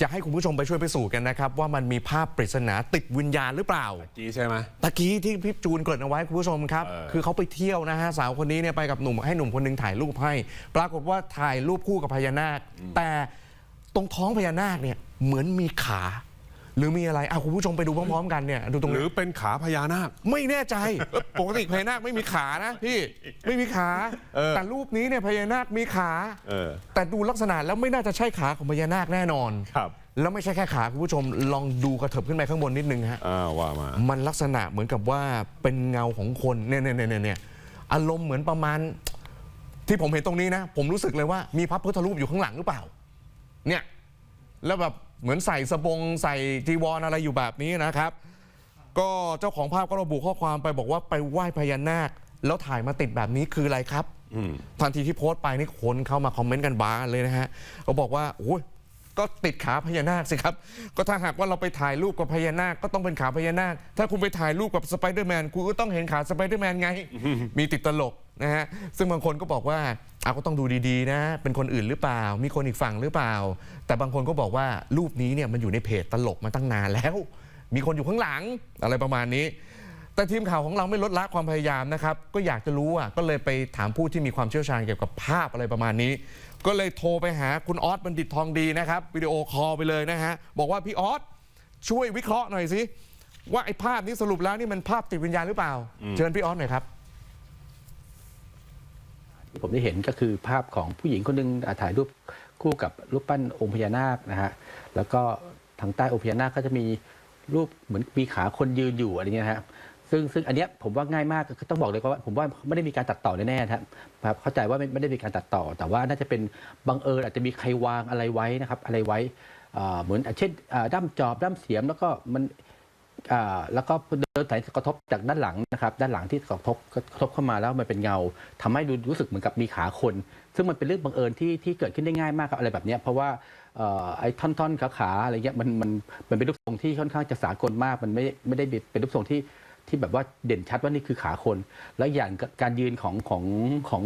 จะให้คุณผู้ชมไปช่วยไปสู่กันนะครับ ว่ามันมีภาพปริศนาติดวิญญาณหรือเปล่า จีใช่ไหม ตะกี้ที่พี่จูนเกริ่นเอาไว้คุณผู้ชมครับ เออ คือเขาไปเที่ยวนะฮะสาวคนนี้เนี่ยไปกับหนุ่มให้หนุ่มคนหนึงถ่ายรูปให้ ปรากฏว่าถ่ายรูปคู่กับพญานาค แต่ตรงท้องพญานาคเนี่ยเหมือนมีขา หรือมีอะไรอะคุณผู้ชมไปดูพร้อมๆกันเนี่ยดูตรงหนี้รือเป็นขาพญานาค ไม่แน่ใจเอ้ยปกติพญานาคไม่มีขานะพี่ไม่มีขาเออ แต่รูปนี้เนี่ยพญานาคมีขา เออ แต่ดูลักษณะแล้วไม่น่าจะใช่ขาของพญานาคแน่นอน ครับ แล้วไม่ใช่แค่ขาคุณผู้ชมลองดูกระเถิบขึ้นไปข้างบนนิดนึงฮะ อ่าว่ามา มันลักษณะเหมือนกับว่าเป็นเงาของคนเนี่ยเนี่ยเนี่ยเนี่ยอารมณ์เหมือนประมาณ ที่ผมเห็นตรงนี้นะ ผมรู้สึกเลยว่ามีพระพุทธรูปอยู่ข้างหลังหรือเปล่า เนี่ย แล้วแบบ เหมือนใส่สบงใส่จีวรอะไรอยู่แบบนี้นะครับ ก็เจ้าของภาพก็ระบุข้อความไปบอกว่าไปไหว้พญานาค แล้วถ่ายมาติดแบบนี้คืออะไรครับอืมทันทีที่โพสต์ไปนี่คนเข้ามาคอมเมนต์กันบานเลยนะฮะเขาบอกว่าโอ้ยก็ติดขาพญานาคสิครับ ก็ถ้าหากว่าเราไปถ่ายรูปกับพญานาคก็ต้องเป็นขาพญานาค ถ้าคุณไปถ่ายรูปกับสไปเดอร์แมนคุณก็ต้องเห็นขาสไปเดอร์แมนไง มีติดตลกนะฮะ ซึ่งบางคนก็บอกว่า เอาก็ต้องดูดีๆ นะ เป็นคนอื่นหรือเปล่า มีคนอีกฝั่งหรือเปล่า แต่บางคนก็บอกว่ารูปนี้เนี่ยมันอยู่ในเพจตลกมาตั้งนานแล้ว มีคนอยู่ข้างหลังอะไรประมาณนี้ แต่ทีมข่าวของเราไม่ลดละความพยายามนะครับ ก็อยากจะรู้อะก็เลยไปถามผู้ที่มีความเชี่ยวชาญเกี่ยวกับภาพอะไรประมาณนี้ ก็เลยโทรไปหาคุณออสบัณฑิตทองดีนะครับวิดีโอคอลไปเลยนะฮะบอกว่าพี่ออสช่วยวิเคราะห์หน่อยสิว่าไอ้ภาพนี้สรุปแล้วนี่มันภาพติดวิญญาณหรือเปล่า เชิญพี่ออสหน่อยครับที่ ผมได้เห็นก็คือภาพของผู้หญิงคนหนึ่งถ่ายรูปคู่กับรูปปั้นองค์พญานาคนะฮะแล้วก็ทางใต้องค์พญานาคก็จะมีรูปเหมือนมีขาคนยืนอยู่อะไรเงี้ยฮะซึ่งซึ่งอันเนี้ยผมว่าง่ายมากคือต้องบอกเลยว่าผมว่าไม่ได้มีการตัดต่อแน่ๆครับครับเข้าใจว่าไม่ไม่ได้มีการตัดต่อ แต่ว่าน่าจะเป็นบังเอิญอาจจะมีใครวางอะไรไว้นะครับอะไรไว้เหมือนเช่นด้ามจอบด้ามเสียมแล้วก็มันแล้วก็ เดินสายกระทบจากด้านหลังนะครับด้านหลังที่กระทบกระทบเข้ามาแล้วมันเป็นเงาทำให้ดูรู้สึกเหมือนกับมีขาคน ซึ่งมันเป็นเรื่องบังเอิญที่ที่เกิดขึ้นได้ง่ายมากครับอะไรแบบนี้เพราะว่าไอ้ท่อนๆขาขาๆอะไรเงี้ยมันมันมันเป็นรูปทรงที่ค่อนข้างจะสากลมาก มันไม่ไม่ได้เป็นรูปทรงที่ที่แบบว่าเด่นชัดว่านี่คือขาคน แล้วอย่างการยืนของของของ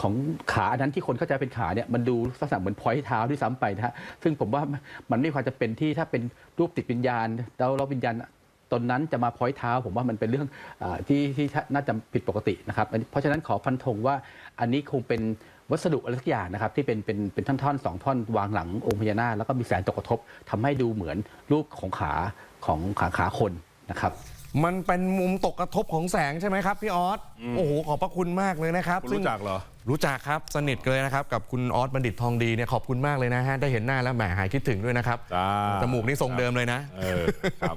ของขาอันนั้นที่คนเข้าใจเป็นขาเนี่ยมันดูลักษณะเหมือนพอยเท้าด้วยซ้ำไปนะฮะซึ่งผมว่ามันไม่ควรจะเป็นที่ถ้าเป็นรูปติดวิญญาณ แล้วเราวิญญาณ ตนนั้นจะมาพ้อยเท้า ผมว่ามันเป็นเรื่องอาที่ที่น่าจะผิดปกตินะครับอันนี้เพราะฉะนั้นขอฟันธงว่าอันนี้คงเป็นวัสดุอะไรสักอย่างนะครับที่เป็นเป็นเป็นท่อนๆสองท่อนวางหลังองค์พญานาคแล้วก็มีแสงตกกระทบทำให้ดูเหมือนรูปของขาของขาขาคนนะครับมันเป็นมุมตกกระทบของแสงใช่ไหมครับพี่ออสโอ้โหขอบพระคุณมากเลยนะครับคุณซึ่งรู้จักเหรอรู้จักครับสนิทเลยนะครับกับคุณออสบัณฑิตทองดีเนี่ยขอบคุณมากเลยนะฮะได้เห็นหน้าแล้วแหมหายคิดถึงด้วยนะครับจ้าจมูกนี่ทรงเดิมเลยนะเออครับ